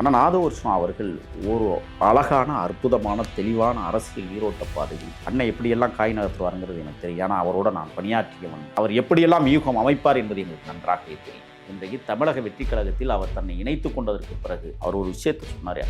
ஆனால் நாதவர்ஷம் அவர்கள் ஒரு அழகான அற்புதமான தெளிவான அரசியல் ஈரோட்ட பாதையில் அண்ணன் எப்படியெல்லாம் காய் நகர்த்துவாருங்கிறது எனக்கு தெரியும். ஏன்னா அவரோட நான் பணியாற்றியவன். அவர் எப்படியெல்லாம் யூகம் அமைப்பார் என்பது எங்களுக்கு நன்றாகவே தெரியும். இன்றைக்கு தமிழக வெற்றி கழகத்தில் அவர் தன்னை இணைத்துக் கொண்டதற்கு பிறகு அவர் ஒரு விஷயத்தை சொன்னார்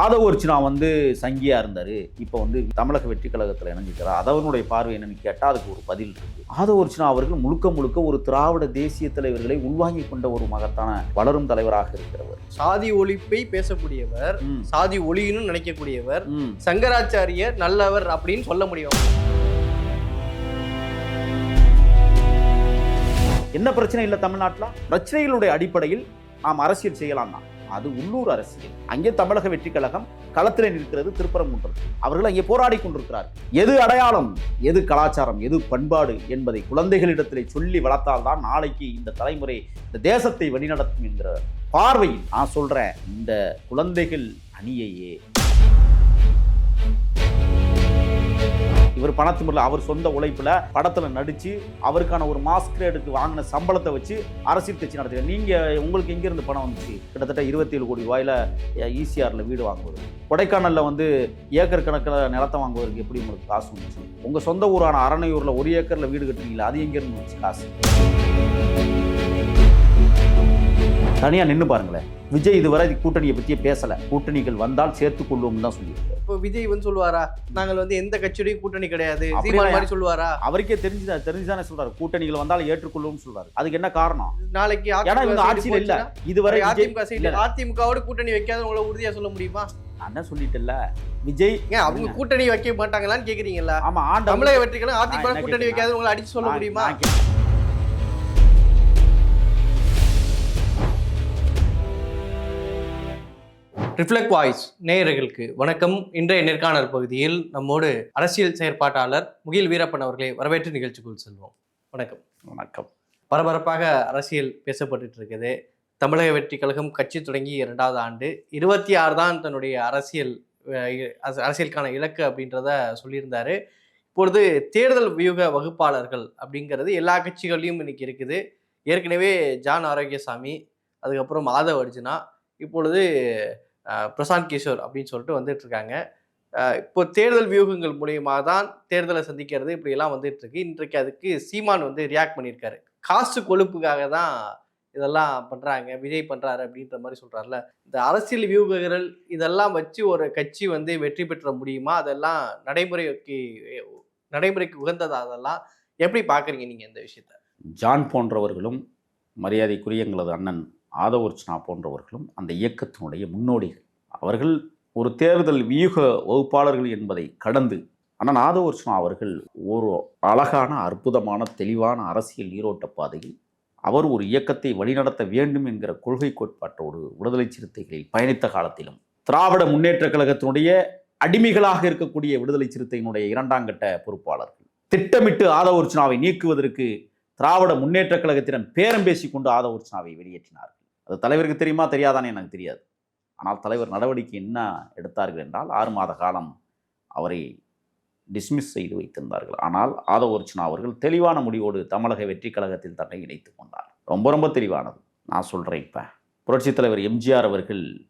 ஆதவ அர்ச்சனா வந்து சங்கியா இருந்தார். இப்போ வந்து தமிழக வெற்றி கழகத்தில் இணைஞ்சிக்கிறார் அதவனுடைய பார்வை என்னன்னு கேட்டால் அதுக்கு ஒரு பதில் இருக்கு. ஆதவ அர்ச்சனா அவர்கள் முழுக்க முழுக்க ஒரு திராவிட தேசிய தலைவர்களை உள்வாங்கி கொண்ட ஒரு மகத்தான வளரும் தலைவராக இருக்கிறவர். சாதி ஒழிப்பை பேசக்கூடியவர் சாதி ஒளியன்னு நினைக்கக்கூடியவர். சங்கராச்சாரியர் நல்லவர் அப்படின்னு சொல்ல முடியும். என்ன பிரச்சனை இல்லை தமிழ்நாட்டில்? பிரச்சனைகளுடைய அடிப்படையில் நாம் அரசியல் செய்யலாம் தான். அது உள்ளூர் அரசியல். அங்கே தமிழக வெற்றி கழகம் களத்தில் நிற்கிறது திருப்பரங்குன்றம். அவர்கள் அங்கே போராடி கொண்டிருக்கிறார். எது அடையாளம்? எது கலாச்சாரம்? எது பண்பாடு? என்பதை குழந்தைகளிடத்திலே சொல்லி வளர்த்தால்தான் நாளைக்கு இந்த தலைமுறை இந்த தேசத்தை வழிநடத்தும் என்கிற பார்வையில் நான் சொல்றேன். இந்த குழந்தைகள் அணியையே இவர் பணத்து முறையில் அவர் சொந்த உழைப்பில் படத்தில் நடித்து அவருக்கான ஒரு மாஸ் கிரேடுக்கு வாங்கின சம்பளத்தை வச்சு அரசியல் கட்சி நடத்துக்க நீங்கள் உங்களுக்கு எங்கேருந்து பணம் வந்துச்சு? கிட்டத்தட்ட இருபத்தி ஏழு கோடி ரூபாயில ஈசிஆரில் வீடு வாங்குவது கொடைக்கானலில் வந்து ஏக்கர் கணக்கில் நிலத்தை வாங்குவதற்கு எப்படி உங்களுக்கு காசு வந்துச்சு? உங்கள் சொந்த ஊரான அரணையூரில் ஒரு ஏக்கரில் வீடு கட்டுறீங்களா அது எங்கேருந்து வந்துச்சு காசு? தனியா நின்னு பாருங்களேன். விஜய் இதுவரை கூட்டணியை பத்தியே பேசல. கூட்டணிகள் வந்தால் சேர்த்துக் கொள்வோம் தான் சொல்லியிருக்காரு. இப்போ விஜய் வந்து சொல்லுவாரா? நாங்கள் வந்து எந்த கட்சியோடையும் கூட்டணி கிடையாது. மாதிரி சொல்லுவாரா? அவருக்கே தெரிஞ்சுதா தெரிஞ்சுதானே சொல்றாரு. கூட்டணிகள் வந்தால் ஏற்றுக்கொள்ளும் சொல்றாரு. அதுக்கு என்ன காரணம்? நாளைக்கு ஏன்னா இவங்க ஆட்சியில் இல்ல. இதுவரை அதிமுக சைடு இல்ல. அதிமுகவோட கூட்டணி வைக்காத உங்களை உறுதியா சொல்ல முடியுமா? நான் என்ன சொல்லிட்டேன்ல? விஜய் அவங்க கூட்டணி வைக்க மாட்டாங்களான்னு கேக்குறீங்களா ஆமா தமிழக வெற்றிகளும் அதிமுக கூட்டணி? வைக்காத உங்களை அடிச்சு சொல்ல முடியுமா? ரிஃப்ளெக்ட் வாய்ஸ் நேயர்களுக்கு வணக்கம். இன்றைய நேர்காணல் பகுதியில் நம்மோடு அரசியல் செயற்பாட்டாளர் முகில் வீரப்பன் அவர்களை வரவேற்று நிகழ்ச்சிக்குள் செல்வோம். வணக்கம். வணக்கம். பரபரப்பாக அரசியல் பேசப்பட்டுட்டு இருக்குது தமிழக வெற்றி கழகம் கட்சி தொடங்கி இரண்டாவது ஆண்டு. இருபத்தி ஆறு தான் தன்னுடைய அரசியல் அரசியலுக்கான இலக்கு அப்படின்றத சொல்லியிருந்தாரு. இப்பொழுது தேர்தல் வியூக வகுப்பாளர்கள் அப்படிங்கிறது எல்லா கட்சிகள்லையும் இன்னைக்கு இருக்குது. ஏற்கனவே ஜான் ஆரோக்கியசாமி அதுக்கப்புறம் மாதவ் அர்ஜுனா இப்பொழுது பிரசாந்த் கிஷோர் அப்படின்னு சொல்லிட்டு வந்துட்டு இருக்காங்க இப்போ தேர்தல் வியூகங்கள் மூலியமாக தான் தேர்தலை சந்திக்கிறது இப்படியெல்லாம் வந்துட்டு இருக்கு இன்றைக்கு அதுக்கு சீமான் வந்து ரியாக்ட் பண்ணியிருக்காரு. காசு கொழுப்புக்காக தான் இதெல்லாம் பண்ணுறாங்க விஜய் பண்ணுறாரு அப்படின்ற மாதிரி சொல்கிறாருல இந்த அரசியல் வியூகங்கள் இதெல்லாம் வச்சு ஒரு கட்சி வந்து வெற்றி பெற்ற முடியுமா? அதெல்லாம் நடைமுறைக்கு நடைமுறைக்கு உகந்ததா அதெல்லாம் எப்படி பார்க்குறீங்க நீங்கள் இந்த விஷயத்த? ஜான் போன்றவர்களும் மரியாதைக்குரிய எங்களது அண்ணன் ஆதவர்ச்சனா போன்றவர்களும் அந்த இயக்கத்தினுடைய முன்னோடிகள். அவர்கள் ஒரு தேர்தல் வியூக வகுப்பாளர்கள் என்பதை கடந்து ஆனால் ஆதவர்ச்சனா அவர்கள் ஒரு அழகான அற்புதமான தெளிவான அரசியல் நீரோட்ட பாதையில் அவர் ஒரு இயக்கத்தை வழிநடத்த வேண்டும் என்கிற கொள்கை கோட்பாட்டோடு விடுதலை சிறுத்தைகளில் பயணித்த காலத்திலும் திராவிட முன்னேற்ற கழகத்தினுடைய அடிமைகளாக இருக்கக்கூடிய விடுதலை சிறுத்தையினுடைய இரண்டாம் கட்ட பொறுப்பாளர்கள். திட்டமிட்டு ஆதவர்ச்சனாவை நீக்குவதற்கு திராவிட முன்னேற்ற கழகத்திடம் பேரம் பேசிக்கொண்டு ஆதவர்ச்சனாவை வெளியேற்றினார் அது தலைவருக்கு தெரியுமா? தெரியாதானே எனக்கு தெரியாது. ஆனால் தலைவர் நடவடிக்கை என்ன எடுத்தார்கள் என்றால் ஆறு மாத காலம் அவரை டிஸ்மிஸ் செய்து வைத்திருந்தார்கள். ஆனால் ஆதவர்ச்சனா அவர்கள் தெளிவான முடிவோடு தமிழக வெற்றி கழகத்தில் தன்னை இணைத்துக் கொண்டார். ரொம்ப ரொம்ப தெளிவானது. நான் சொல்கிறேன் இப்போ. புரட்சித் தலைவர் எம்ஜிஆர் அவர்கள்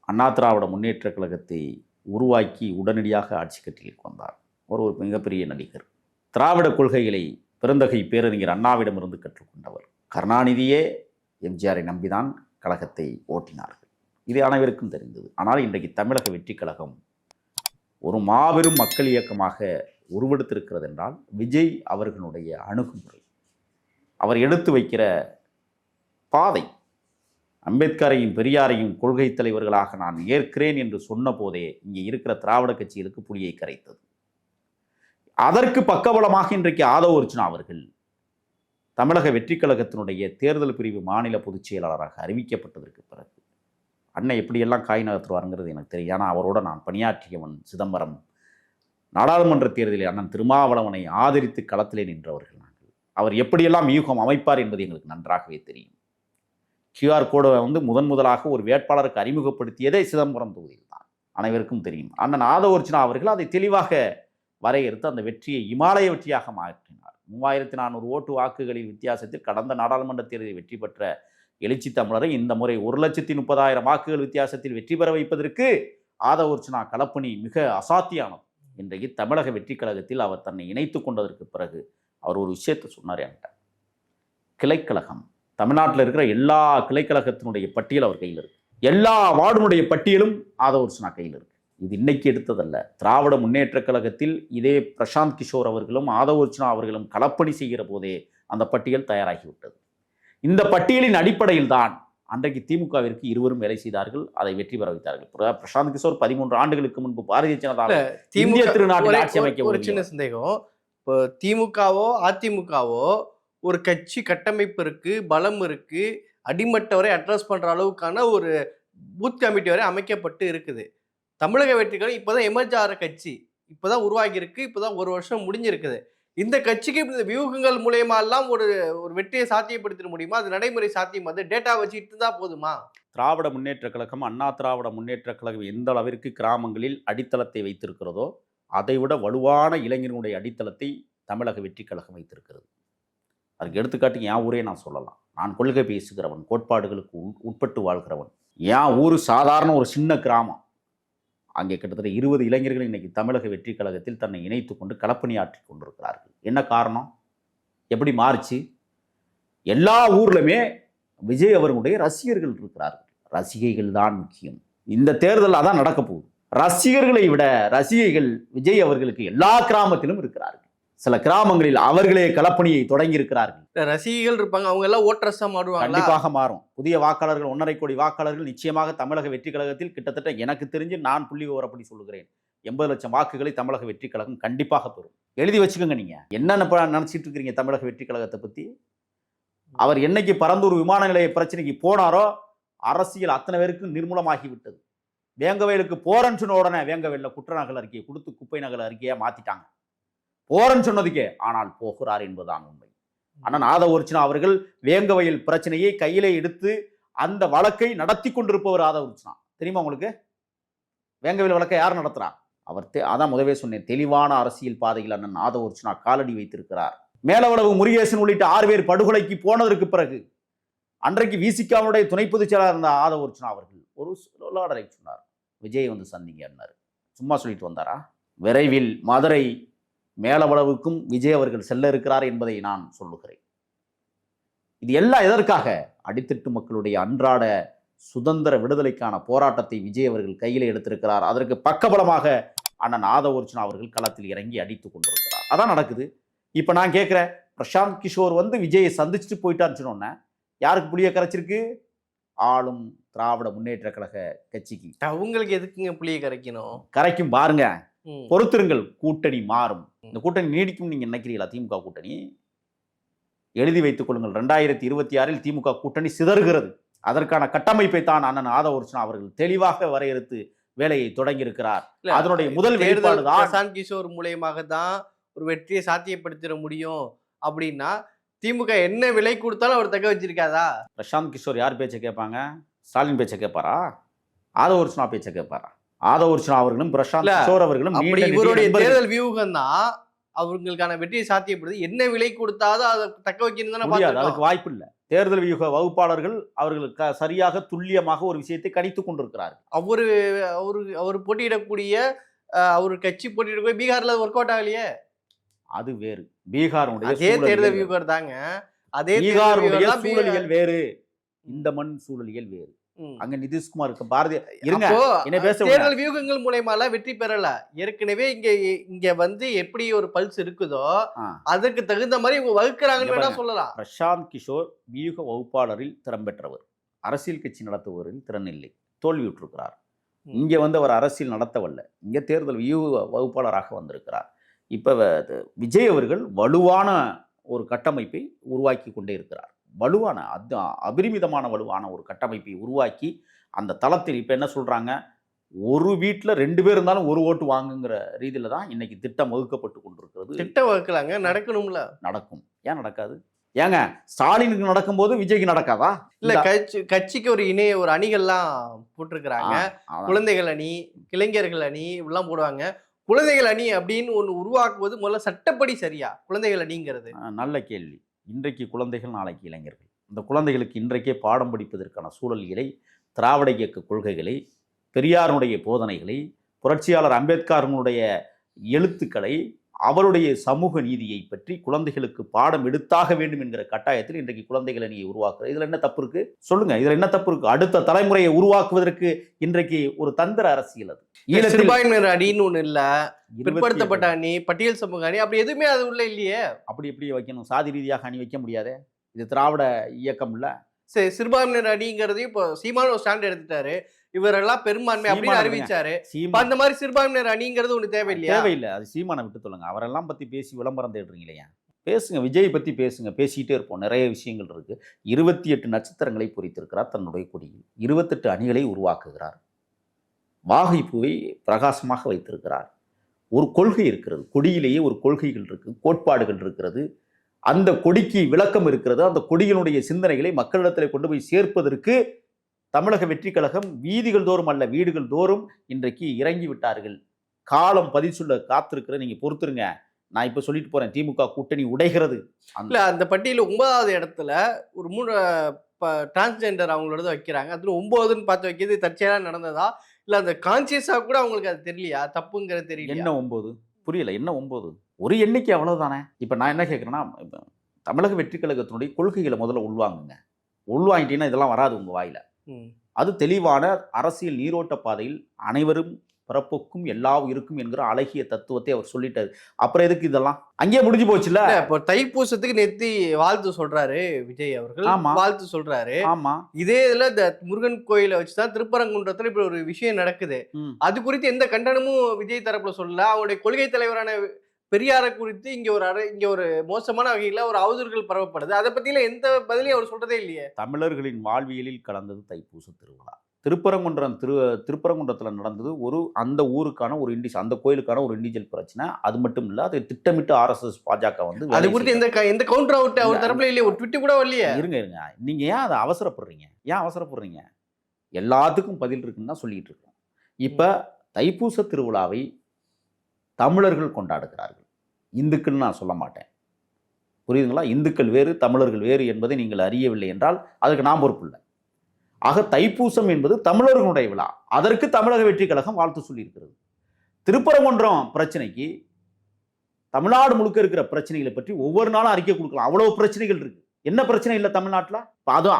அண்ணா திராவிட முன்னேற்ற கழகத்தை உருவாக்கி உடனடியாக ஆட்சி கட்டிலுக்கு வந்தார் அவர் ஒரு மிகப்பெரிய நடிகர். திராவிட கொள்கைகளை பெருந்தகை பேரறிஞர் அண்ணாவிடமிருந்து கற்றுக்கொண்டவர். கருணாநிதியே எம்ஜிஆரை நம்பிதான் கழகத்தை ஓட்டினார்கள். இது அனைவருக்கும் தெரிந்தது. ஆனால் இன்றைக்கு தமிழக வெற்றி கழகம் ஒரு மாபெரும் மக்கள் இயக்கமாக உருவெடுத்திருக்கிறது என்றால் விஜய் அவர்களுடைய அணுகுமுறை அவர் எடுத்து வைக்கிற பாதை அம்பேத்கரையும் பெரியாரையும் கொள்கை தலைவர்களாக நான் ஏற்கிறேன் என்று சொன்ன போதே இங்கே இருக்கிற திராவிட கட்சிகளுக்கு புலியை கரைத்தது. அதற்கு பக்கபலமாக இன்றைக்கு ஆதவ அர்ஜுனா அவர்கள் தமிழக வெற்றி கழகத்தினுடைய தேர்தல் பிரிவு மாநில பொதுச் செயலாளராக அறிவிக்கப்பட்டதற்கு பிறகு அண்ணன் எப்படியெல்லாம் காய் நகர்த்துவாருங்கிறது எனக்கு தெரியும். ஏன்னா அவரோட நான் பணியாற்றியவன் சிதம்பரம் நாடாளுமன்ற தேர்தலில் அண்ணன் திருமாவளவனை ஆதரித்து களத்திலே நின்றவர்கள் நாங்கள். அவர் எப்படியெல்லாம் யூகம் அமைப்பார் என்பது எங்களுக்கு நன்றாகவே தெரியும். கியூஆர் கோடை வந்து முதன் முதலாக ஒரு வேட்பாளருக்கு அறிமுகப்படுத்தியதே சிதம்பரம் தொகுதியில் தான். அனைவருக்கும் தெரியும். அண்ணன் ஆதவர்ச்சினா அவர்கள் அதை தெளிவாக வரையறுத்து அந்த வெற்றியை இமாலய வெற்றியாக மாற்றினார். மூவாயிரத்தி நானூறு ஓட்டு வாக்குகளின் வித்தியாசத்தில் கடந்த நாடாளுமன்ற தேர்தலில் வெற்றி பெற்ற எழுச்சி தமிழரை இந்த முறை ஒரு லட்சத்தி முப்பதாயிரம் வாக்குகள் வித்தியாசத்தில் வெற்றி பெற வைப்பதற்கு ஆதவூர்ச்சனா கலப்பணி மிக அசாத்தியானது இன்றைக்கு தமிழக வெற்றி கழகத்தில் அவர் தன்னை இணைத்து கொண்டதற்கு பிறகு அவர் ஒரு விஷயத்தை சொன்னார் என்கிட்ட. கிளைக்கழகம். தமிழ்நாட்டில் இருக்கிற எல்லா கிளைக்கழகத்தினுடைய பட்டியல் அவர் கையில் இருக்கு. எல்லா வார்டுனுடைய பட்டியலும் ஆதவூர்ச்சனா கையில் இருக்கு. இது இன்னைக்கு எடுத்ததல்ல. திராவிட முன்னேற்றக் கழகத்தில் இதே பிரசாந்த் கிஷோர் அவர்களும் ஆதவர்ச்சனா அவர்களும் களப்பணி செய்கிற போதே அந்த பட்டியல் தயாராகிவிட்டது. இந்த பட்டியலின் அடிப்படையில் தான் அன்றைக்கு திமுகவிற்கு இருவரும் வேலை செய்தார்கள் அதை வெற்றி பெற வைத்தார்கள். பிர- பிரசாந்த் கிஷோர் பதிமூன்று ஆண்டுகளுக்கு முன்பு பாரதிய ஜனதா இந்திய திருநாட்டில் ஆட்சி அமைக்க ஒரு-. சின்ன சந்தேகம். இப்போ திமுகவோ அதிமுகவோ ஒரு கட்சி கட்டமைப்பு இருக்கு பலம் இருக்கு அடிமட்ட வரை அட்ரஸ் பண்ற அளவுக்கான ஒரு பூத் கமிட்டி வரை அமைக்கப்பட்டு இருக்குது. தமிழக வெற்றிகளும் இப்போதான் எமர்ஜ் ஆகிற கட்சி. இப்போதான் உருவாகியிருக்கு இப்போதான் ஒரு வருஷம் முடிஞ்சிருக்குது. இந்த கட்சிக்கு இந்த வியூகங்கள் மூலயமா எல்லாம் ஒரு ஒரு வெற்றியை சாத்தியப்படுத்திட முடியுமா? அது நடைமுறை சாத்தியம். அது டேட்டா வச்சுட்டு தான் போதுமா? திராவிட முன்னேற்ற கழகம் அண்ணா திராவிட முன்னேற்ற கழகம் எந்த அளவிற்கு கிராமங்களில் அடித்தளத்தை வைத்திருக்கிறதோ அதைவிட வலுவான இளைஞர்களுடைய அடித்தளத்தை தமிழக வெற்றி கழகம் வைத்திருக்கிறது. அதுக்கு எடுத்துக்காட்டுக்கு என் ஊரே நான் சொல்லலாம். நான் கொள்கை பேசுகிறவன் கோட்பாடுகளுக்கு உட்- உட்பட்டு வாழ்கிறவன். என் ஊர் சாதாரண ஒரு சின்ன கிராமம். அங்கே கிட்டத்தட்ட இருபது இளைஞர்கள் இன்றைக்கி தமிழக வெற்றி கழகத்தில் தன்னை இணைத்து கொண்டு களப்பணியாற்றி கொண்டிருக்கிறார்கள். என்ன காரணம்? எப்படி மாறுச்சு? எல்லா ஊர்லையுமே விஜய் அவர்களுடைய ரசிகர்கள் இருக்கிறார்கள். ரசிகைகள் தான் முக்கியம். இந்த தேர்தல் அதான் நடக்க போகுது. ரசிகர்களை விட ரசிகைகள் விஜய் அவர்களுக்கு எல்லா கிராமத்திலும் இருக்கிறார்கள். சில கிராமங்களில் அவர்களே களப்பணியை தொடங்கி இருக்கிறார்கள் இந்த ரசிகைகள் இருப்பாங்க அவங்க எல்லாம் ஓட்டரசா மாறுவாங்களா? கண்டிப்பாக மாறும். புதிய வாக்காளர்கள் ஒன்றரை கோடி வாக்காளர்கள் நிச்சயமாக தமிழக வெற்றி கழகத்தில் கிட்டத்தட்ட எனக்கு தெரிஞ்சு நான் புள்ளி விவரப்படி சொல்லுகிறேன். எண்பது லட்சம் வாக்குகளை தமிழக வெற்றி கழகம் கண்டிப்பாக பெறும். எழுதி வச்சுக்கோங்க நீங்க. என்னென்ன நினைச்சிட்டு இருக்கிறீங்க தமிழக வெற்றி கழகத்தை பத்தி? அவர் என்னைக்கு பரந்தூர் விமான நிலைய பிரச்சனைக்கு போனாரோ அரசியல் அத்தனை பேருக்கு நிர்மூலமாகி விட்டது வேங்கவயலுக்கு போறேன்னு சொன்ன உடனே வேங்கவயல்ல குற்ற நகல் அறிக்கையை கொடுத்து குப்பை நகல் அறிக்கையா மாத்திட்டாங்க. போறேன்னு சொன்னதுக்கே. ஆனால் போகிறார் என்பதுதான் உண்மை. அண்ணன் ஆதவர்ச்சனா அவர்கள் வேங்கவயல் பிரச்சனையை கையிலே எடுத்து அந்த வழக்கை நடத்தி கொண்டிருப்பவர் ஆதவர்ச்சனா. தெரியுமா உங்களுக்கு? வேங்கவயல் வழக்கை யார் நடத்துறா? அவர் தெ- அதான் முதவே சொன்னேன். தெளிவான அரசியல் பாதையில் அண்ணன் ஆதவர்ச்சனா காலடி வைத்திருக்கிறார். மேலவளவு முருகேசன் உள்ளிட்ட ஆறு பேர் படுகொலைக்கு போனதற்கு பிறகு அன்றைக்கு விசிகாவுடைய துணை பொதுச் செயலாளர் இருந்த ஆதவர்ச்சனா அவர்கள் ஒரு சொல்லாடலை சொன்னார். விஜய் வந்து சந்திங்கன்னாரு சும்மா சொல்லிட்டு வந்தாரா? விரைவில் மதுரை மேலவளவுக்கும் விஜய் அவர்கள் செல்ல இருக்கிறார் என்பதை நான் சொல்லுகிறேன். இது எல்லாம் எதற்காக? அடித்தட்டு மக்களுடைய அன்றாட சுதந்திர விடுதலைக்கான போராட்டத்தை விஜய் அவர்கள் கையில் எடுத்திருக்கிறார். அதற்கு பக்கபலமாக அண்ணன் ஆதவர்ச்சனா அவர்கள் களத்தில் இறங்கி அடித்துக் கொண்டிருக்கிறார். அதான் நடக்குது. இப்போ நான் கேட்குறேன் பிரசாந்த் கிஷோர் வந்து விஜயை சந்திச்சுட்டு போயிட்டான்னு சொன்னோன்னே யாருக்கு புளிய கரைச்சிருக்கு? ஆளும் திராவிட முன்னேற்ற கழக கட்சிக்கு. அவங்களுக்கு எதுக்குங்க புளியை கரைக்கணும்? கரைக்கும் பாருங்க. பொறுத்திருங்கள் கூட்டணி மாறும். இந்த கூட்டணி நீடிக்கும் நீங்க நினைக்கிறீங்களா திமுக கூட்டணி? எழுதி வைத்துக் கொள்ளுங்கள் ரெண்டாயிரத்தி இருபத்தி ஆறில் திமுக கூட்டணி சிதறுகிறது. அதற்கான கட்டமைப்பை தான் அண்ணன் ஆதவர்ச்சனா அவர்கள் தெளிவாக வரையறுத்து வேலையை தொடங்கி இருக்கிறார் அதனுடைய முதல் வெளிப்பாடு தான் கிஷோர் மூலியமாக தான் ஒரு வெற்றியை சாத்தியப்படுத்திட முடியும் அப்படின்னா திமுக என்ன விலை கொடுத்தாலும் அவர் தக்க வச்சிருக்காதா பிரசாந்த் கிஷோர் யார் பேச்சை கேட்பாங்க? ஸ்டாலின் பேச்சை கேட்பாரா? ஆதவர்ச்சனா பேச்சை கேட்பாரா? ஆதவர்ச்சனா அவர்களும் பிரசாந்த் கிஷோர் அவர்களும் இவருடைய. தேர்தல் வியூகம் தான் அவங்களுக்கான வெற்றியை சாத்தியப்படுது என்ன விலை கொடுத்தாலும் அதை தக்க வைக்கணும். அதுக்கு வாய்ப்பு இல்லை தேர்தல் வியூக வகுப்பாளர்கள் அவர்கள் க- சரியாக துல்லியமாக ஒரு விஷயத்தை கணித்துக் கொண்டிருக்கிறார்கள் அவரு அவரு அவர் போட்டியிடக்கூடிய அவர் கட்சி போட்டியிடக்கூடிய பீகார்ல ஒர்க் அவுட் ஆகலையே அது வேறு பீகாருடைய அதே தேர்தல் வேறு. வியூகம் தாங்க அதே பீகாருடைய சூழலியல் வேறு இந்த மண் சூழலியல் வேறு. அங்க நிதிஷ்குமார் இருக்க பாரதிய இருங்க என்ன பேச. தேர்தல் வியூகங்கள் மூலயமால வெற்றி பெறல. ஏற்கனவே இங்க இங்க வந்து எப்படி ஒரு பல்ஸ் இருக்குதோ ஆ. அதுக்கு தகுந்த மாதிரி இவங்க வகுக்கிறாங்கன்னு. சொல்லலாம். பிரசாந்த் கிஷோர் வியூக வகுப்பாளரில் திறம் பெற்றவர். அரசியல் கட்சி நடத்துவரில் திறன் இல்லை. தோல்வியுற்றிருக்கிறார். இங்க வந்து அவர் அரசியல் நடத்தவல்ல. இங்க தேர்தல் வியூக வகுப்பாளராக வந்திருக்கிறார். இப்ப விஜய் அவர்கள் வலுவான ஒரு கட்டமைப்பை உருவாக்கி கொண்டே இருக்கிறார். வலுவான அது அபரிமிதமான வலுவான ஒரு கட்டமைப்பை உருவாக்கி அந்த தளத்தில் இப்போ என்ன சொல்றாங்க? ஒரு வீட்டில் ரெண்டு பேர் இருந்தாலும் ஒரு ஓட்டு வாங்குங்கிற ரீதியில தான் இன்னைக்கு திட்டம் வகுக்கப்பட்டு கொண்டிருக்கிறது. திட்டம் வகுக்கலாங்க. நடக்கணும்ல. நடக்கும். ஏன் நடக்காது? ஏங்க ஸ்டாலினுக்கு நடக்கும்போது விஜய்க்கு நடக்காதா? இல்ல கட்சி கட்சிக்கு ஒரு இணைய ஒரு அணிகள்லாம் போட்டிருக்கிறாங்க. குழந்தைகள் அணி இளைஞர்கள் அணி இப்படிலாம் போடுவாங்க. குழந்தைகள் அணி அப்படின்னு ஒன்று உருவாக்குவது முதல்ல சட்டப்படி சரியா? குழந்தைகள் அணிங்கிறது. நல்ல கேள்வி. இன்றைக்கு குழந்தைகள் நாளைக்கு இளைஞர்கள். இந்த குழந்தைகளுக்கு இன்றைக்கே பாடம் படிப்பதற்கான சூழல்களை திராவிட இயக்க கொள்கைகளை பெரியாருடைய போதனைகளை புரட்சியாளர் அம்பேத்கரனுடைய எழுத்துக்களை அவருடைய சமூக நீதியை பற்றி குழந்தைகளுக்கு பாடம் எடுத்தாக வேண்டும் என்கிற கட்டாயத்தில் இன்றைக்கு குழந்தைகளை நீ உருவாக்குற. இதுல என்ன தப்பு இருக்கு? சொல்லுங்க இதுல என்ன தப்பு இருக்கு? அடுத்த தலைமுறையை உருவாக்குவதற்கு இன்றைக்கு ஒரு தந்திர அரசியல் அது. ஈழத்தில் சிறுபான்மையினர் அணின்னு ஒண்ணு இல்ல. பிற்படுத்தப்பட்ட அணி பட்டியல் சமூக அணி அப்படி எதுவுமே அது உள்ள இல்லையே. அப்படி எப்படி வைக்கணும்? சாதி ரீதியாக அணி வைக்க முடியாதே? இது திராவிட இயக்கம் இல்ல? சரி சிறுபான்மையினர் அணிங்கிறதையும் இப்போ சீமான ஒரு ஸ்டாண்ட் எடுத்துட்டாரு. இவரெல்லாம் பெரும்பான்மை அப்படின்னு அறிவிச்சாரு. அந்த மாதிரி சிறுபான்மையினர் அணிங்கிறது ஒண்ணு தேவையில்லையா? தேவையில்லை. அது சீமானை விட்டு சொல்லுங்க. அவரெல்லாம் பத்தி பேசி விளம்பரம் தேடுறீங்களே ஏன்? பேசுங்க. விஜய் பத்தி பேசுங்க. பேசிக்கிட்டே இருப்போம். நிறைய விஷயங்கள் இருக்கு. இருபத்தி எட்டு நட்சத்திரங்களை பொறித்திருக்கிறார் தன்னுடைய கொடியில். இருபத்தெட்டு அணிகளை உருவாக்குகிறார். வாகை பூவை பிரகாசமாக வைத்திருக்கிறார். ஒரு கொள்கை இருக்கிறது. கொடியிலேயே ஒரு கொள்கைகள் இருக்கு. கோட்பாடுகள் இருக்கிறது. அந்த கொடிக்கு விளக்கம் இருக்கிறது. அந்த கொடியினுடைய சிந்தனைகளை மக்களிடத்தில் கொண்டு போய் சேர்ப்பதற்கு தமிழக வெற்றி கழகம் வீதிகள் தோறும் அல்ல வீடுகள் தோறும் இன்றைக்கு இறங்கி விட்டார்கள். காலம் பதிச்சுள்ள காத்திருக்கிற நீங்க பொறுத்துருங்க. நான் இப்ப சொல்லிட்டு போறேன் திமுக கூட்டணி உடைகிறது. இல்ல அந்த பட்டியல ஒன்பதாவது இடத்துல ஒரு மூணு டிரான்ஸ்ஜெண்டர் அவங்களோட வைக்கிறாங்க. அதுல ஒன்பதுன்னு பார்த்து வைக்கிறது தற்செயலா நடந்ததா? இல்ல அந்த கான்சியஸா கூட அவங்களுக்கு அது தெரியலையா? தப்புங்கிறது தெரியல என்ன ஒன்பது? புரியல என்ன ஒன்பது? ஒரு எண்ணிக்கை அவ்வளவுதானே? இப்ப நான் என்ன கேட்குறேன்னா இப்ப தமிழக வெற்றி கழகத்தினுடைய கொள்கைகளை முதல்ல உள்வாங்குங்க. உள்வாங்கிட்டீங்கன்னா இதெல்லாம் வராது உங்க வாயில. அது தெளிவான அரசியல் நீரோட்ட பாதையில் அனைவரும் பிறப்புக்கும் எல்லா இருக்கும் என்கிற அழகிய தத்துவத்தை அவர் சொல்லிட்டாரு. அப்புறம் எதுக்கு இதெல்லாம்? அங்கேயே முடிஞ்சு போச்சுல்ல இப்போ தைப்பூசத்துக்கு நெத்தி வாழ்த்து சொல்றாரு விஜய் அவர்கள். ஆமா. வாழ்த்து சொல்றாரு. ஆமா. இதே இதுல இந்த முருகன் கோயிலை வச்சுதான் திருப்பரங்குன்றத்துல இப்படி ஒரு விஷயம் நடக்குது. அது குறித்து எந்த கண்டனமும் விஜய் தரப்புல சொல்லல. அவருடைய கொள்கை தலைவரான பெரியாரை குறித்து இங்க ஒரு அரை இங்க ஒரு மோசமான வகையில ஒரு அவதூறுகள் பரவப்படுது. அதை பத்தியில எந்த பதிலையும் அவர் சொல்றதே இல்லையே. தமிழர்களின் வாழ்வியலில் கலந்தது தைப்பூச திருவிழா. திருப்பரங்குன்றம் திரு திருப்பரங்குன்றத்தில் நடந்தது ஒரு அந்த ஊருக்கான ஒரு இண்டிஸ் அந்த கோயிலுக்கான ஒரு இண்டிஜுவல் பிரச்சனை. அது மட்டும் இல்லை அது திட்டமிட்டு ஆர்எஸ்எஸ் பாஜக வந்து அது குறித்து எந்த எந்த கவுண்டர் அவுட் அவர் தரப்புல இல்லையே ஒரு ட்விட்டு கூட வரலையே. இருங்க இருங்க. நீங்க ஏன் அதை அவசரப்படுறீங்க? ஏன் அவசரப்படுறீங்க? எல்லாத்துக்கும் பதில் இருக்குன்னு தான் சொல்லிட்டு இருக்கோம். இப்ப தைப்பூச திருவிழாவை தமிழர்கள் கொண்டாடுகிறார்கள். இந்துக்கள்னு நான் சொல்ல மாட்டேன். புரியுதுங்களா? இந்துக்கள் வேறு தமிழர்கள் வேறு என்பதை நீங்கள் அறியவில்லை என்றால் அதுக்கு நான் பொறுப்பு இல்லை. ஆக தைப்பூசம் என்பது தமிழர்களுடைய விழா. அதற்கு தமிழக வெற்றி கழகம் வாழ்த்து சொல்லியிருக்கிறது. திருப்பரங்குன்றம் பிரச்சனைக்கு தமிழ்நாடு முழுக்க இருக்கிற பிரச்சனைகளை பற்றி ஒவ்வொரு நாளும் அறிக்கை கொடுக்கலாம். அவ்வளவு பிரச்சனைகள் இருக்கு. என்ன பிரச்சனை இல்லை தமிழ்நாட்டில்? இப்போ அது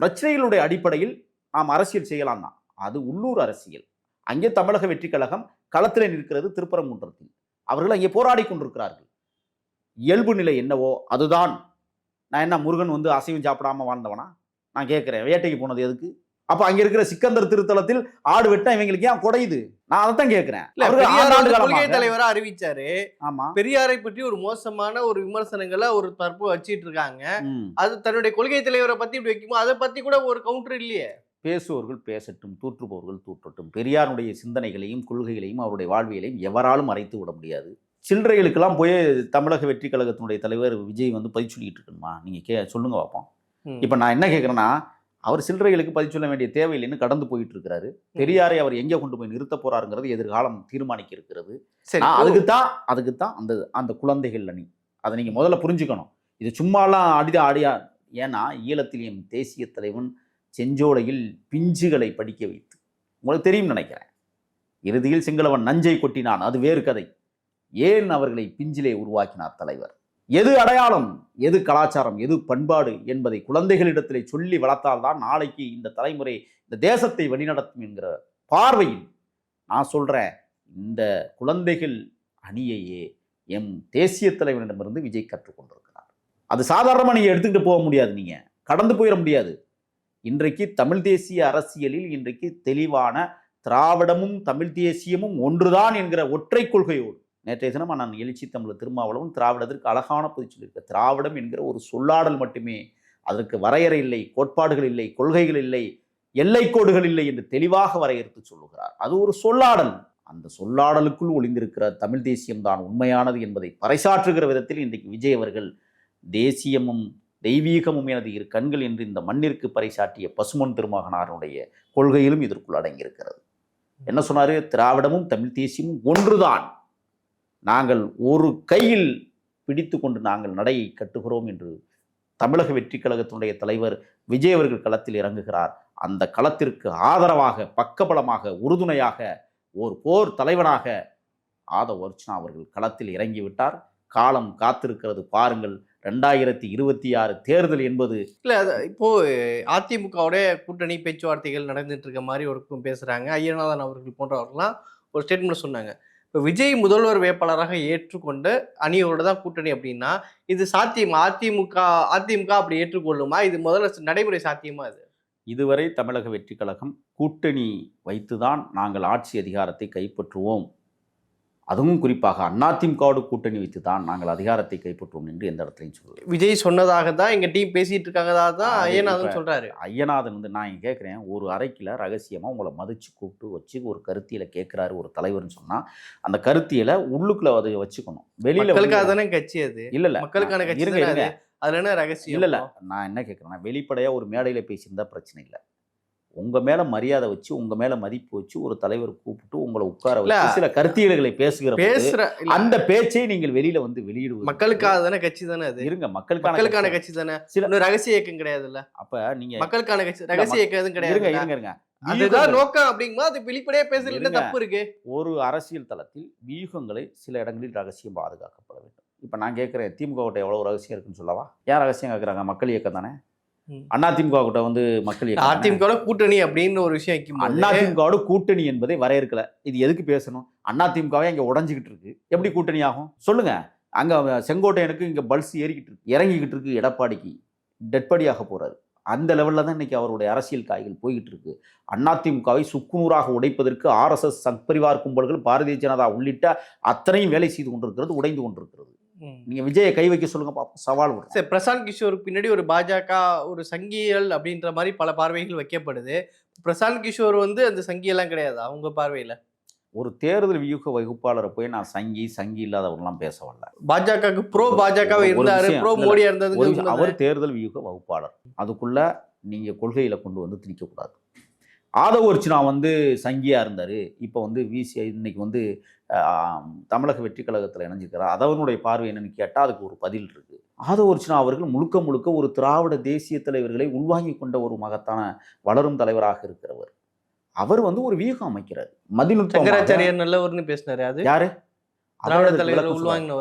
பிரச்சனைகளுடைய அடிப்படையில் நாம் அரசியல் செய்யலாம் தான். அது உள்ளூர் அரசியல். அங்கே தமிழக வெற்றி கழகம் களத்தில் நிற்கிறது திருப்பரங்குன்றத்தில். அவர்கள் அங்கே போராடி கொண்டிருக்கிறார்கள். இயல்பு நிலை என்னவோ அதுதான். நான் என்ன முருகன் வந்து அசைவம் சாப்பிடாம வாழ்ந்தவனா? நான் கேட்குறேன் வேட்டைக்கு போனது எதுக்கு? அப்போ அங்கே இருக்கிற சிக்கந்தர் திருத்தலத்தில் ஆடு வெட்ட இவங்களுக்கு ஏன் குறையுது நான் அதை தான் கேட்குறேன் கொள்கை தலைவரா அறிவிச்சாரு. ஆமா. பெரியாரை பற்றி ஒரு மோசமான ஒரு விமர்சனங்களை ஒரு தரப்பு வச்சிட்டு இருக்காங்க. அது தன்னுடைய கொள்கை தலைவரை பத்தி இப்படி வைக்கும்போது அதை பத்தி கூட ஒரு கவுண்டர் இல்லையே. பேசுபவர்கள் பேசட்டும் தூற்றுபவர்கள் தூற்றட்டும். பெரியாருடைய சிந்தனைகளையும் கொள்கைகளையும் அவருடைய வாழ்வியலையும் எவராலும் மறைத்து விட முடியாது. சில்லறைகளுக்கெல்லாம் போய் தமிழக வெற்றி கழகத்தினுடைய தலைவர் விஜய் வந்து பதில் சொல்லிட்டு இருக்கணுமா? நீங்கள் கே சொல்லுங்க பார்ப்போம். இப்போ நான் என்ன கேட்குறேன்னா அவர் சில்லறைகளுக்கு பதில் சொல்ல வேண்டிய தேவையில்லைன்னு கடந்து போயிட்டு இருக்கிறாரு பெரியாரை அவர் எங்கே கொண்டு போய் நிறுத்த போறாருங்கிறது எதிர்காலம் தீர்மானிக்க இருக்கிறது அதுக்கு தான் அதுக்கு தான் அந்த அந்த குழந்தைகள் அணி அதை நீங்கள் முதல்ல புரிஞ்சுக்கணும். இது சும்மாலாம் அடிதா ஆடியா ஏன்னா ஈழத்தில் என் தேசிய தலைவன் செஞ்சோலையில் பிஞ்சுகளை படிக்க வைத்து. உங்களுக்கு தெரியும் நினைக்கிறேன். இறுதியில் சிங்களவன் நஞ்சை கொட்டினான். அது வேறு கதை. ஏன் அவர்களை பிஞ்சிலே உருவாக்கினார் தலைவர்? எது அடையாளம்? எது கலாச்சாரம்? எது பண்பாடு? என்பதை குழந்தைகளிடத்திலே சொல்லி வளர்த்தால்தான் நாளைக்கு இந்த தலைமுறை இந்த தேசத்தை வழிநடத்தும் என்கிற பார்வையில் நான் சொல்கிறேன் இந்த குழந்தைகள் அணியையே எம் தேசிய தலைவனிடமிருந்து விஜய் கற்றுக்கொண்டிருக்கிறார் அது சாதாரணமாக நீங்கள் எடுத்துக்கிட்டு போக முடியாது நீங்கள் கடந்து போயிட முடியாது. இன்றைக்கு தமிழ் தேசிய அரசியலில் இன்றைக்கு தெளிவான திராவிடமும் தமிழ் தேசியமும் ஒன்றுதான் என்கிற ஒற்றை கொள்கையோடு. நேற்றைய தினம் நான் எழுச்சி தமிழ் திருமாவளவன் திராவிடத்திற்கு அழகான பொது சொல்லியிருக்க திராவிடம் என்கிற ஒரு சொல்லாடல் மட்டுமே அதற்கு வரையறை இல்லை கோட்பாடுகள் இல்லை கொள்கைகள் இல்லை எல்லை கோடுகள் இல்லை என்று தெளிவாக வரையறுத்து சொல்லுகிறார். அது ஒரு சொல்லாடல். அந்த சொல்லாடலுக்குள் ஒளிந்திருக்கிற தமிழ் தேசியம் தான் உண்மையானது என்பதை பறைசாற்றுகிற விதத்தில் இன்றைக்கு விஜய் அவர்கள் தேசியமும் தெய்வீகமும் எனது இரு கண்கள் என்று இந்த மண்ணிற்கு பறைசாட்டிய பசுமன் திருமகனாருடைய கொள்கையிலும் இதற்குள் அடங்கியிருக்கிறது. என்ன சொன்னார்? திராவிடமும் தமிழ் தேசியமும் ஒன்றுதான். நாங்கள் ஒரு கையில் பிடித்து கொண்டு நாங்கள் நடையை கட்டுகிறோம் என்று தமிழக வெற்றி கழகத்தினுடைய தலைவர் விஜய் அவர்கள் களத்தில் இறங்குகிறார். அந்த களத்திற்கு ஆதரவாக பக்கபலமாக உறுதுணையாக ஒரு போர் தலைவனாக ஆதவ் அர்ச்சனா அவர்கள் களத்தில் இறங்கிவிட்டார். காலம் காத்திருக்கிறது. பாருங்கள் ரெண்டாயிரத்தி இருபத்தி ஆறு தேர்தல் என்பது இல்ல அது இப்போ அதிமுகவோட கூட்டணி பேச்சுவார்த்தைகள் நடந்துட்டு இருக்க மாதிரி ஒரு பேசுறாங்க. ஐயநாதன் அவர்கள் போன்றவர்கள்லாம் ஒரு ஸ்டேட்மெண்ட் சொன்னாங்க. இப்போ விஜய் முதல்வர் வேட்பாளராக ஏற்றுக்கொண்டு அணியோட தான் கூட்டணி அப்படின்னா இது சாத்தியம்? அதிமுக அதிமுக அப்படி ஏற்றுக்கொள்ளுமா? இது முதல்ல நடைமுறை சாத்தியமா இது? இதுவரை தமிழக வெற்றி கழகம் கூட்டணி வைத்துதான் நாங்கள் ஆட்சி அதிகாரத்தை கைப்பற்றுவோம். அதுவும் குறிப்பாக அதிமுகவோடு கூட்டணி வைத்து தான் நாங்கள் அதிகாரத்தை கைப்பற்றுவோம் என்று எந்த இடத்துலையும் சொல்லல. விஜய் சொன்னதாக தான் எங்க டீம் பேசிட்டு இருக்காங்கதா தான் ஐயநாதன் சொல்றாரு. ஐயநாதன் வந்து நான் இங்க கேட்குறேன் ஒரு அறைக்கில் ரகசியமாக உங்களை மதிச்சு கூப்பிட்டு வச்சு ஒரு கருத்தியலை கேட்குறாரு ஒரு தலைவர்னு சொன்னால் அந்த கருத்தியலை உள்ளுக்குள்ள அதை வச்சுக்கணும். வெளியில தானே கட்சி அது? இல்ல இல்ல. மக்களுக்கான கட்சி இருங்க அது? அதுல என்ன ரகசியம்? இல்ல இல்ல. நான் என்ன கேட்குறேன்னா வெளிப்படையா ஒரு மேடையில பேசியிருந்தா பிரச்சனை இல்லை. உங்க மேல மரியாதை வச்சு உங்க மேல மதிப்பு வச்சு ஒரு தலைவர் கூப்பிட்டு உங்களை உட்கார. வச்சு சில கருத்தியல்களை பேசுகிற இல்ல, அந்த பேச்சை நீங்கள் வெளியில வந்து வெளியிடுவது. மக்களுக்காக தானே கட்சி தானே அது? இருங்க மக்களுக்கான மக்களுக்கான கட்சி. தானே? சில- ரகசிய இயக்கம் கிடையாதுல்ல? அப்ப நீங்க மக்களுக்கான கட்சி ரகசிய இயக்கம் எதுவும் கிடையாது இருங்க இருங்க. அதுதான் நோக்கம் அப்படிங்கும்போது அது வெளிப்படையா பேசுறது. தப்பு இருக்கு? ஒரு அரசியல் தளத்தில் வியூகங்களை சில இடங்களில் ரகசியம் பாதுகாக்கப்பட வேண்டும். இப்ப நான் கேட்கிறேன் திமுக கிட்ட எவ்வளவு ரகசியம் இருக்குன்னு சொல்லவா? ஏன் ரகசியம் கேட்கறாங்க? மக்கள் இயக்கம் தானே? ம். அண்ணா திமுக கிட்ட வந்து மக்கள்? அதிமுக கூட்டணி அப்படின்னு ஒரு விஷயம் அதிமுகவோட கூட்டணி என்பதை வரையறுக்கல. இது எதுக்கு பேசணும்? அதிமுகவே இங்க உடஞ்சிக்கிட்டு இருக்கு. எப்படி கூட்டணி ஆகும்? சொல்லுங்க. அங்க செங்கோட்டையனுக்கு இங்க பல்ஸ் ஏறிக்கிட்டு இருக்கு. இறங்கிக்கிட்டு இருக்கு எடப்பாடிக்கு. டெட்பாடியாக போறாரு. அந்த லெவலில் தான் இன்னைக்கு அவருடைய அரசியல் காய்கள் போய்கிட்டு இருக்கு. அதிமுகவை சுக்குநூறாக உடைப்பதற்கு ஆர்எஸ்எஸ் சங்பரிவார் கும்பல்கள் பாரதிய ஜனதா உள்ளிட்ட அத்தனையும் வேலை செய்து கொண்டிருக்கிறது உடைந்து கொண்டிருக்கிறது. நீங்க விஜயை கை வைக்க சொல்லுங்க பாப்போம். சவால் விடுறோம். சரி பிரசாந்த் கிஷோருக்கு பின்னாடி ஒரு பாஜக ஒரு சங்கியல் அப்படின்ற மாதிரி பல பார்வைகள் வைக்கப்படுது. பிரசாந்த் கிஷோர் வந்து அந்த சங்கியெல்லாம் கிடையாது அவங்க பார்வையில? ஒரு தேர்தல் வியூக வகுப்பாளரை போய் நான் சங்கி சங்கி இல்லாதவரெல்லாம் பேச வரல. பாஜகவுக்கு ப்ரோ பாஜக இருந்தாரு ப்ரோ மோடியா விஷயம், அவர் தேர்தல் வியூக வகுப்பாளர். அதுக்குள்ள நீங்க கொள்கையில கொண்டு வந்து திணிக்கக்கூடாது ஆதவ அர்ச்சனா வந்து சங்கியா இருந்தாரு. இப்போ வந்து விசி இன்னைக்கு வந்து தமிழக வெற்றி கழகத்தில் இணைஞ்சிருக்கிறார் அதவனுடைய பார்வை என்னன்னு கேட்டால் அதுக்கு ஒரு பதில் இருக்கு. ஆதவ அர்ச்சனா அவர்கள் முழுக்க முழுக்க ஒரு திராவிட தேசிய தலைவர்களை உள்வாங்கி கொண்ட ஒரு மகத்தான வளரும் தலைவராக இருக்கிறவர். அவர் வந்து ஒரு வியூகம் அமைக்கிறார். சங்கராச்சாரியர் நல்லவர்னு பேசினாரு அது? யாரு?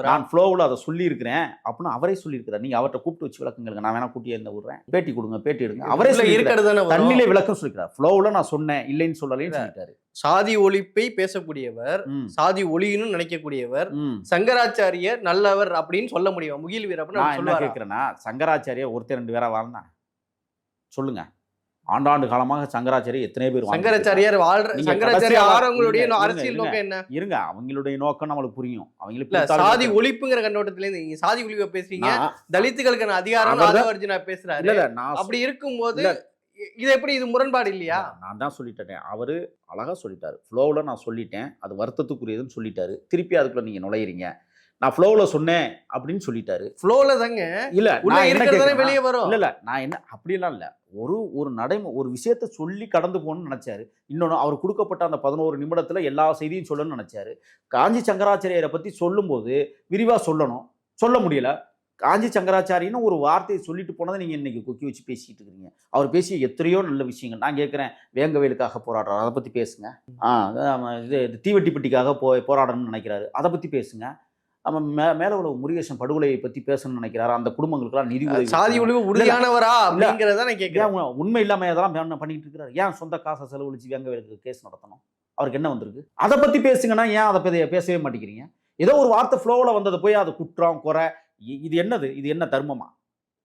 நான் ஃப்ளோவில் அதை சொல்லியிருக்கிறேன் அப்படின்னு அவரே சொல்லியிருக்கிறார். நீங்க அவர்கிட்ட கூப்பிட்டு வச்சு விளக்குங்களுக்கு நான் வேணா கூட்டியே இருந்த விடுறேன். பேட்டி கொடுங்க பேட்டி எடுங்க. அவரே. இருக்கிறது. தண்ணிலே விளக்கம் சொல்லிக்கிறார் ஃப்ளோவில் நான் சொன்னேன் இல்லைன்னு சொல்லலைன்னு சொல்லிட்டாரு. சாதி ஒழிப்பை பேசக்கூடியவர் சாதி ஒளியன்னு நினைக்கக்கூடியவர். சங்கராச்சாரியர் நல்லவர் அப்படின்னு சொல்ல முடியும்? முகில் வீரப்பன் நான் என்ன? கேட்குறேன்னா சங்கராச்சாரியா ஒருத்தர் ரெண்டு பேரா வாழ்ந்தா? சொல்லுங்க. ஆண்டாண்டு காலமாக சங்கராச்சாரியா எத்தனை பேர் சங்கராச்சாரியார் வாழ்ற சங்கராச்சாரிய இருங்க, அரசியல். நோக்கம் என்ன? இருங்க அவங்களுடைய நோக்கம் நம்மளுக்கு புரியும். அவங்களுக்கு சாதி. ஒழிப்புங்கிற கண்ணோட்டத்துல இருந்து நீங்க சாதி ஒழிப்பை பேசுறீங்க. தலித்துகளுக்கான அதிகாரம் அர்ஜுனா பேசுறாரு. அப்படி இருக்கும்போது இது எப்படி இது முரண்பாடு இல்லையா? நான் தான் சொல்லிட்டேன். அவரு அழகா சொல்லிட்டாரு. ஃப்ளோவில் நான் சொல்லிட்டேன். அது வருத்தத்துக்குரியதுன்னு சொல்லிட்டாரு. திருப்பி அதுக்குள்ள நீங்க நுழையிறீங்க. நான் ஃப்ளோவில் சொன்னேன் அப்படின்னு சொல்லிட்டாரு. ஃப்ளோல தாங்க. இல்ல வெளியே வரும். இல்ல இல்ல நான் என்ன அப்படிலாம் இல்ல. ஒரு ஒரு நடைமு ஒரு விஷயத்த சொல்லி கடந்து போகணும்னு நினைச்சாரு. இன்னொன்று அவர் கொடுக்கப்பட்ட அந்த பதினோரு நிமிடத்துல எல்லா செய்தியும் சொல்லணும்னு நினைச்சாரு. காஞ்சி சங்கராச்சாரியரை பத்தி சொல்லும்போது விரிவா சொல்லணும். சொல்ல முடியல. காஞ்சி சங்கராச்சாரின்னு ஒரு வார்த்தையை சொல்லிட்டு போனதை நீங்க இன்னைக்கு கொக்கி வச்சு பேசிட்டு இருக்கீங்க. அவர் பேசிய எத்தனையோ நல்ல விஷயங்கள். நான் கேட்குறேன் வேங்கவேலுக்காக போராடுறாரு. அதை பத்தி பேசுங்க. ஆ இது தீவெட்டிப்பட்டிக்காக போ போராடணும்னு நினைக்கிறாரு. அதை பத்தி பேசுங்க. நம்ம மே மேல உள்ள முருகேசன் படுகொலையை பத்தி பேசணும்னு நினைக்கிறாரு? அந்த குடும்பங்களுக்கெல்லாம் நிதி உதவி சாதி. ஒழிவு உறுதியானவரா அப்படிங்கறத நான் கேட்கிறேன் உண்மை இல்லாம இதெல்லாம் பண்ணிட்டு இருக்கிறாரு? ஏன் சொந்த காசை செலவழிச்சு வேங்கவேலுக்கு கேஸ் நடத்தணும்? அவருக்கு என்ன வந்திருக்கு? அதை பத்தி பேசுங்கன்னா ஏன் அதை பத்தி பேசவே மாட்டேங்கிறீங்க? ஏதோ ஒரு வார்த்தை ஃப்ளோவில் வந்தது போய் அது குற்றம் குறை இது என்னது? இது என்ன தர்மமா?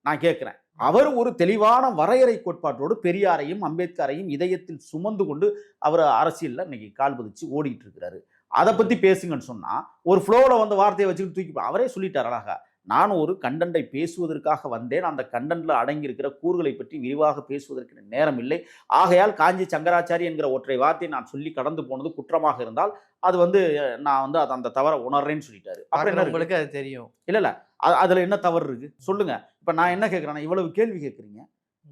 நான் கேட்கிறேன் அவர் ஒரு தெளிவான வரையறை கோட்பாட்டோடு பெரியாரையும் அம்பேத்கரையும் இதயத்தில் சுமந்து கொண்டு அவர் அரசியல்ல இன்னைக்கு கால் பதிச்சு ஓடிட்டு இருக்கிறாரு. அதை பத்தி பேசுங்கன்னு சொன்னா ஒரு ஃப்ளோவில் வந்த வார்த்தையை வச்சுக்கிட்டு தூக்கி அவரே சொல்லிட்டார் அழகா. நான் ஒரு கண்டென்ட்டை பேசுவதற்காக வந்தேன். அந்த கண்டென்ட்ல அடங்கி இருக்கிற கூறுகளை பற்றி விரிவாக பேசுவதற்கு நேரம் இல்லை. ஆகையால் காஞ்சி சங்கராச்சாரி என்கிற ஒற்றை வார்த்தையை நான் சொல்லி கடந்து போனது குற்றமாக இருந்தால் அது வந்து நான் வந்து அது அந்த தவறை உணர்றேன்னு சொல்லிட்டாரு. அப்புறம்? உங்களுக்கு அது தெரியும். இல்ல இல்ல. அதுல என்ன தவறு இருக்கு? சொல்லுங்க. இப்ப நான் என்ன கேட்கிறேன்னா இவ்வளவு கேள்வி கேட்குறீங்க.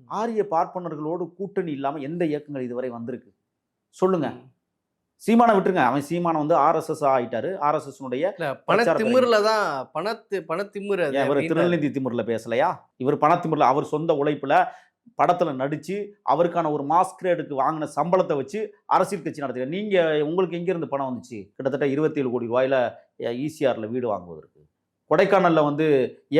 ஆரிய பார்ப்பனர்களோடு கூட்டணி இல்லாம எந்த இயக்கங்கள் இதுவரை வந்திருக்கு? சொல்லுங்க. சீமானை விட்டுருங்க. அவன் சீமானை வந்து ஆர்எஸ்எஸ் ஆயிட்டாரு. ஆர்எஸ்எஸ்னுடைய பணத்திமிர்ல தான் பணத்து பணத்திமிர் இவர். திருநெல்வேலி திமிரில் பேசலையா? இவர் பணத்திமிரில் அவர் சொந்த உழைப்புல படத்துல நடிச்சு அவருக்கான ஒரு மாஸ்கிரேடுக்கு வாங்கின சம்பளத்தை வச்சு அரசியல் கட்சி நடத்துங்க. நீங்க உங்களுக்கு எங்க இருந்து பணம் வந்துச்சு? கிட்டத்தட்ட 27 கோடி ரூபாயில ஈசிஆர்ல வீடு வாங்குவதற்கு. கொடைக்கானல்ல வந்து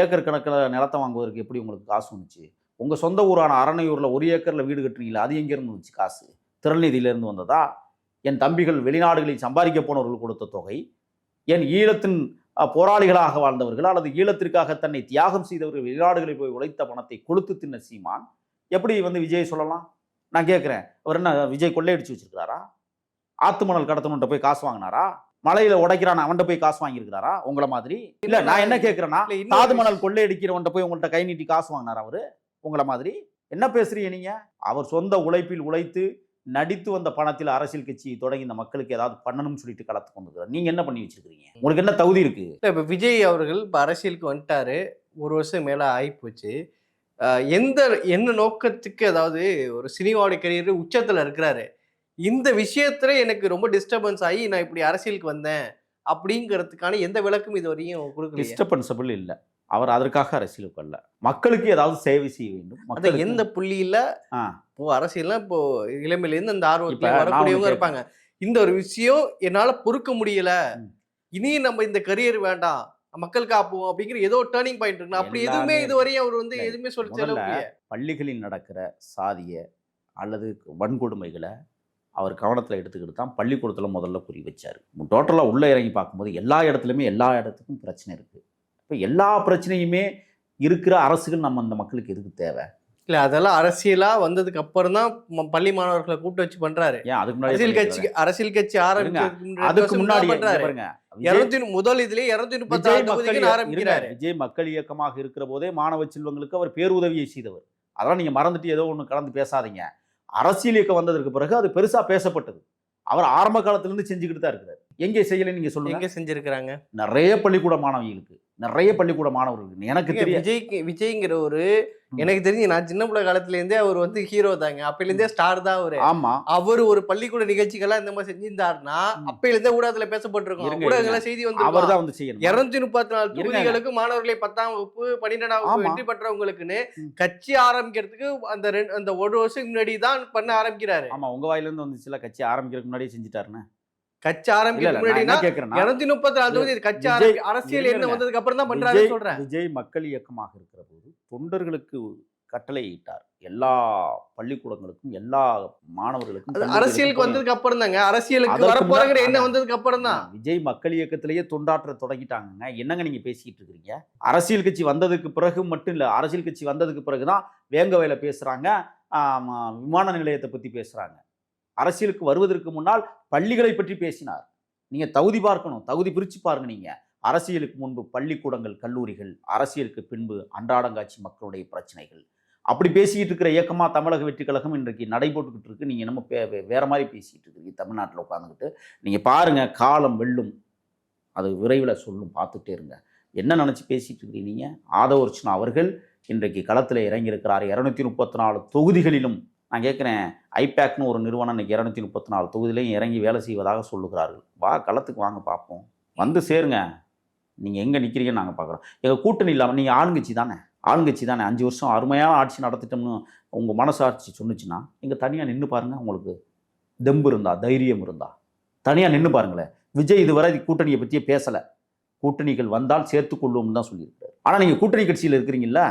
ஏக்கர் கணக்கில் நிலத்தை வாங்குவதற்கு எப்படி உங்களுக்கு காசு வந்துச்சு? உங்க சொந்த ஊரான அரணையூர்ல ஒரு ஏக்கர்ல வீடு கட்டுறீங்களா அது எங்க இருந்து வந்துச்சு காசு? திருநெல்வேலியில இருந்து வந்ததா? என் தம்பிகள் வெளிநாடுகளில் சம்பாதிக்க போனவர்கள் கொடுத்த தொகை என் ஈழத்தின் போராளிகளாக வாழ்ந்தவர்கள் அல்லது ஈழத்திற்காக தன்னை தியாகம் செய்தவர்கள் வெளிநாடுகளில் போய் உழைத்த பணத்தை கொடுத்து தின்ன சீமான் எப்படி வந்து விஜய் சொல்லலாம்? நான் கேட்குறேன். அவர் என்ன விஜய் கொள்ளையடிச்சு வச்சிருக்கிறாரா? ஆத்து மணல் கடத்தணுன்ட்ட போய் காசு வாங்கினாரா? மலையில உடைக்கிறான் அவன்கிட்ட போய் காசு வாங்கியிருக்கிறாரா? உங்களை மாதிரி? இல்ல நான் என்ன கேட்கிறேன்னா தாது மணல் கொள்ளையடிக்கிறவன்ட்ட போய் உங்கள்ட்ட கை நீட்டி காசு வாங்கினாரா அவரு? உங்களை மாதிரி? என்ன பேசுறீங்க நீங்க? அவர் சொந்த உழைப்பில் உழைத்து நடித்து வந்த பணத்தில் அரசியல் கட்சி தொடங்கி இந்த மக்களுக்கு ஏதாவது பண்ணணும்னு சொல்லிட்டு களத்து கொண்டு நீங்க என்ன பண்ணி வச்சிருக்கீங்க உங்களுக்கு என்ன தகுதி இருக்கு? இப்ப விஜய் அவர்கள் இப்ப அரசியலுக்கு வந்துட்டாரு. ஒரு வருஷம் மேல ஆயிப்போச்சு. அஹ் எந்த என்ன நோக்கத்துக்கு அதாவது ஒரு சினிமாவோட கரியர் உச்சத்துல இருக்கிறாரு. இந்த விஷயத்துல எனக்கு ரொம்ப டிஸ்டர்பன்ஸ் ஆகி நான் இப்படி அரசியலுக்கு வந்தேன் அப்படிங்கிறதுக்கான எந்த விளக்கும் இது வரையும் கொடுக்கல டிஸ்டர்பன்சபிள் இல்லை. அவர் அதற்காக அரசியலுக்கு வரல. மக்களுக்கு ஏதாவது சேவை செய்ய வேண்டும். எந்த புள்ளியில. இப்போ அரசியல்னா இப்போ இளமையில இருந்து அந்த ஆர்வத்துல வரக்கூடியவங்க இருப்பாங்க. இந்த ஒரு விஷயம் என்னால பொறுக்க முடியல. ம். இனி நம்ம இந்த கரியர் வேண்டாம். மக்கள் காப்போம் அப்படிங்கிற ஏதோ டேர்னிங் பாயிண்ட் இருக்கு அப்படி எதுவுமே இதுவரையும் அவர் வந்து எதுவுமே சொல்லி. பள்ளிகளில் நடக்கிற சாதிய அல்லது வன்கொடுமைகளை அவர் கவனத்தில் எடுத்துக்கிட்டு தான் பள்ளிக்கூடத்தில் முதல்ல குறி வச்சார். டோட்டலாக உள்ளே இறங்கி பார்க்கும்போது எல்லா இடத்துலையுமே எல்லா இடத்துக்கும் பிரச்சனை இருக்குது இப்போ எல்லா பிரச்சனையுமே இருக்கிற அரசுகள் நம்ம அந்த மக்களுக்கு எதுக்கு தேவை? இல்ல அதெல்லாம் அரசியலா வந்ததுக்கு அப்புறம் தான் பள்ளி மாணவர்களை கூப்பிட்டு வச்சு பண்றாரு. ஏன் அதுக்கு முன்னாடி அரசியல் கட்சி அரசியல் கட்சி முன்னாடி அதுக்கு முன்னாடி பாருங்க. இருநூத்தி முதல் இதுலயே இருநூத்தி முப்பத்தி ஆரம்பிக்கிறாரு. விஜய் மக்கள் இயக்கமாக இருக்கிற போதே மாணவ செல்வங்களுக்கு அவர் பேருதவியை செய்தவர். அதெல்லாம் நீங்க மறந்துட்டு ஏதோ ஒன்று கலந்து பேசாதீங்க. அரசியல் இயக்கம் வந்ததற்கு பிறகு அது பெருசா பேசப்பட்டது. அவர் ஆரம்ப காலத்துல இருந்து செஞ்சுக்கிட்டு தான் இருக்கிறார். எங்கே செய்யலை நீங்க சொல்லுங்க. எங்க செஞ்சிருக்கிறாங்க? நிறைய பள்ளிக்கூட மாணவிகளுக்கு நிறைய பள்ளிக்கூட மாணவர்களுக்கு. எனக்கு ஏங்க, தெரிய விஜய்க்கு விஜய்ங்கிற ஒரு. எனக்கு தெரிஞ்சு நான் சின்ன பிள்ளை காலத்துல இருந்தே அவர் வந்து ஹீரோ தாங்க. அப்பையில இருந்தே ஸ்டார் தான் அவரு. ஆமா. அவர் ஒரு பள்ளிக்கூட நிகழ்ச்சிகள்லாம் இந்த மாதிரி செஞ்சிருந்தாருன்னா ம். அப்பையில இருந்தே ஊடகத்துல பேசப்பட்டிருக்கும். ஊடகங்கள செய்தி வந்து அவர் தான் வந்து செய்யணும். இருநூத்தி முப்பத்தி நாலு. தொகுதிகளுக்கு மாணவர்களை பத்தாம் வகுப்பு பன்னிரெண்டாம் வகுப்பு. வெற்றி பெற்றவங்களுக்குன்னு. கட்சி ஆரம்பிக்கிறதுக்கு அந்த ரெண்டு அந்த ஒரு வருஷம் முன்னாடி தான் பண்ண ஆரம்பிக்கிறாரு. ஆமா உங்க வாயில இருந்து வந்துச்சுல கட்சி ஆரம்பிக்கிறதுக்கு முன்னாடியே செஞ்சுட்டாருன்னு. கட்சி இருநூத்தி முப்பத்தி நாலு தொகுதி கட்சி ஆரம்பி அரசியல் என்ன. வந்ததுக்கு அப்புறம் தான் விஜய் பண்றாருன்னு சொல்றேன். விஜய் மக்கள் இயக்கமாக இருக்கிற போது தொண்டர்களுக்கு கட்டளையிட்டார். எல்லா பள்ளிக்கூடங்களுக்கும் எல்லா மாணவர்களுக்கும் அரசியலுக்கு வந்ததுக்கு அப்புறம் தாங்க. அரசியலுக்கு வரப்போறங்கிற என்ன. வந்ததுக்கு அப்புறம் தான் விஜய் மக்கள் இயக்கத்திலேயே தொண்டாற்ற தொடங்கிட்டாங்கங்க. என்னங்க நீங்க பேசிக்கிட்டு இருக்கிறீங்க? அரசியல் கட்சி வந்ததுக்கு பிறகு மட்டும் இல்ல அரசியல் கட்சி வந்ததுக்கு பிறகுதான் வேங்கவையில பேசுறாங்க. ஆமா, விமான நிலையத்தை பத்தி பேசுறாங்க. அரசியலுக்கு வருவதற்கு முன்னால் பள்ளிகளை பற்றி பேசினார். நீங்க தகுதி பார்க்கணும் தகுதி பிரிச்சு பாருங்க நீங்க. அரசியலுக்கு முன்பு பள்ளிக்கூடங்கள் கல்லூரிகள் அரசியலுக்கு பின்பு அன்றாடங்காட்சி மக்களுடைய பிரச்சனைகள். அப்படி பேசிக்கிட்டு இருக்கிற இயக்கமாக தமிழக வெற்றி கழகம் இன்றைக்கு நடைபோட்டுக்கிட்டு இருக்கு. நீங்கள் நம்ம பே- வேற மாதிரி பேசிக்கிட்டு இருக்கீங்க. தமிழ்நாட்டில் உட்காந்துக்கிட்டு நீங்கள் பாருங்கள் காலம் வெல்லும். அது விரைவில் சொல்லும். பார்த்துட்டே இருங்க. என்ன நினச்சி பேசிகிட்டு இருக்கிறீங்க நீங்கள் ஆதவர்ச்சனா அவர்கள் இன்றைக்கு களத்தில் இறங்கியிருக்கிறார். இரநூத்தி முப்பத்தி நாலு தொகுதிகளிலும் நான் கேட்குறேன் ஐபேக்னு ஒரு நிறுவனம் இன்னைக்கு இரநூத்தி முப்பத்தி நாலு தொகுதியிலையும் இறங்கி வேலை செய்வதாக சொல்லுகிறார்கள். வா களத்துக்கு வாங்க பார்ப்போம். வந்து சேருங்க. நீங்கள் எங்கே நிற்கிறீங்கன்னு நாங்கள் பார்க்குறோம். எங்கள் கூட்டணி இல்லாமல் நீங்கள் ஆளுங்கட்சி தானே? ஆளுங்கட்சி தானே? அஞ்சு வருஷம் அருமையான ஆட்சி நடத்திட்டோம்னு உங்கள் மனசாட்சி சொன்னுச்சுன்னா இங்கே தனியாக நின்று பாருங்கள் உங்களுக்கு தெம்பு இருந்தா தைரியம் இருந்தா. தனியாக நின்று பாருங்களேன். விஜய் இதுவரை கூட்டணியை பற்றியே பேசலை. கூட்டணிகள் வந்தால் சேர்த்துக்கொள்வோம்னு தான் சொல்லியிருக்காரு ஆனால் நீங்கள் கூட்டணி கட்சியில் இருக்கிறீங்களா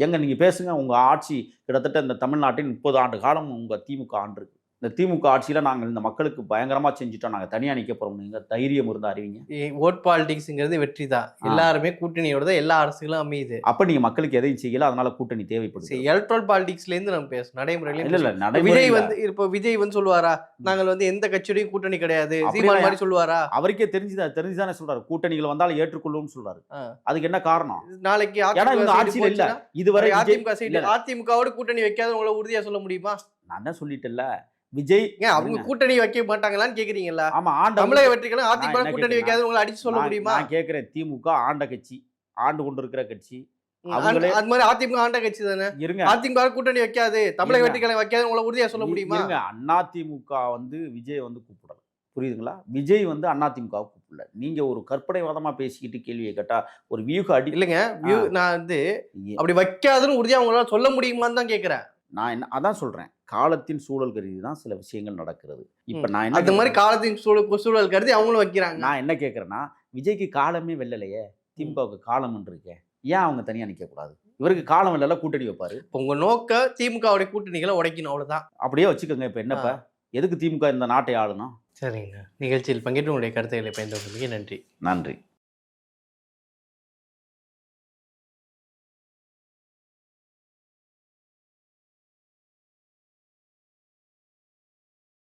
எங்கே நீங்கள் பேசுங்க உங்கள் ஆட்சி கிட்டத்தட்ட இந்த தமிழ்நாட்டில் முப்பது ஆண்டு காலம் உங்கள் திமுக ஆண்டு இந்த திமுக ஆட்சியில் நாங்கள் இந்த மக்களுக்கு பயங்கரமாக செஞ்சுட்டோம் நாங்கள் தனியாக நிற்க போகிறோம் நீங்கள் தைரியம் இருந்து அறிவிங்க. ஓட் பாலிடிக்ஸ்ங்கிறது வெற்றி தான். எல்லாருமே கூட்டணியோட தான் எல்லா அரசுகளும் அமையுது. அப்போ நீங்கள் மக்களுக்கு எதையும் செய்யல அதனால கூட்டணி தேவைப்படுது. எலக்ட்ரல் பாலிடிக்ஸ்ல இருந்து நம்ம பேசணும். நடைமுறையில இல்லை இல்லை. நடைமுறை விஜய் வந்து இப்போ விஜய் வந்து சொல்லுவாரா? நாங்கள் வந்து எந்த கட்சியோடையும் கூட்டணி கிடையாது? சீமான் மாதிரி சொல்லுவாரா? அவருக்கே தெரிஞ்சுதான் தெரிஞ்சுதானே சொல்றாரு. கூட்டணிகள் வந்தாலும் ஏற்றுக்கொள்ளும்னு சொல்றாரு. அதுக்கு என்ன காரணம்? நாளைக்கு ஆட்சியில் இல்ல. இதுவரை அதிமுக. அதிமுகவோட கூட்டணி வைக்காத உங்களை உறுதியா சொல்ல முடியுமா? நான் தான் சொல்லிட்டேன்ல? விஜய் ஏன் அவங்க கூட்டணி வைக்க மாட்டாங்களான்னு கேக்குறீங்களா? ஆமா ஆண்ட தமிழக வெற்றிகளும் அதிமுக கூட்டணி வைக்காத உங்களை அடிச்சு சொல்ல முடியுமா? நான் கேட்கிறேன் திமுக ஆண்ட கட்சி ஆண்டு கொண்டு இருக்கிற கட்சி அவங்களே- அது மாதிரி அதிமுக ஆண்ட கட்சி தானே? இருங்க. அதிமுக கூட்டணி வைக்காது தமிழக. வெற்றிகளை வைக்காத உங்களை உறுதியா சொல்ல முடியுமா? அண்ணா திமுக வந்து விஜய் வந்து கூப்பிடல. புரியுதுங்களா? விஜய் வந்து அதிமுகவுக்கு கூப்பிடல. நீங்க ஒரு கற்பனைவாதமா பேசிக்கிட்டு கேள்வியை கேட்டா ஒரு வியூக அடி இல்லைங்க. view- நான் வந்து அப்படி வைக்காதுன்னு உறுதியா உங்களால சொல்ல முடியுமான்னு தான் கேக்குறேன். நான் என்ன அதான் சொல்றேன். காலத்தின் சூழல் கருதி தான் சில விஷயங்கள் நடக்கிறது. இப்ப. நான் என்ன அந்த மாதிரி? காலத்தின் சூழல் சூழல் கருதி அவங்களும் வைக்கிறாங்க. நான் என்ன கேட்குறேன்னா விஜய்க்கு காலமே வெல்லலையே திமுகவுக்கு காலம் இருக்கே. ஏன் அவங்க தனியா நிக்க கூடாது இவருக்கு காலம் இல்லைல்ல கூட்டணி வைப்பாரு. இப்ப உங்க நோக்க திமுகவுடைய கூட்டணிகளை உடைக்கணும் அவ்வளவுதான். அப்படியே வச்சுக்கோங்க இப்ப என்னப்ப? எதுக்கு திமுக இந்த நாட்டை ஆளணும்? சரிங்க. நிகழ்ச்சியில் பங்கேற்று உங்களுடைய கருத்துக்களை பயன்படுத்திக்க நன்றி. நன்றி.